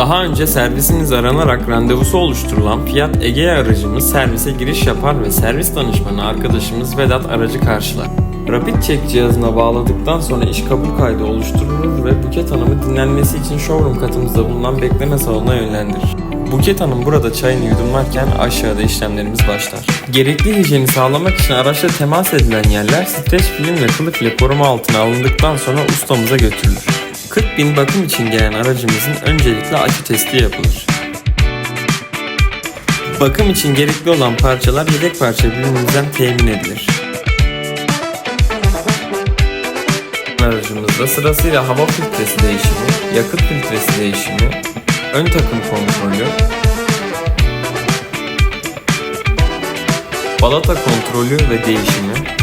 Daha önce servisimiz aranarak randevusu oluşturulan Fiat Egea aracımız servise giriş yapar ve servis danışmanı arkadaşımız Vedat aracı karşılar. Rapid Check cihazına bağladıktan sonra iş kabul kaydı oluşturulur ve Buket Hanım'ı dinlenmesi için showroom katımızda bulunan bekleme salonuna yönlendirir. Buket Hanım burada çayını yudumlarken aşağıda işlemlerimiz başlar. Gerekli hijyeni sağlamak için araçla temas edilen yerler streç film ve kılıf ile koruma altına alındıktan sonra ustamıza götürülür. 40 bin bakım için gelen aracımızın öncelikle akü testi yapılır. Bakım için gerekli olan parçalar yedek parça birimimizden temin edilir. Aracımızda sırasıyla hava filtresi değişimi, yakıt filtresi değişimi, ön takım kontrolü, balata kontrolü ve değişimi,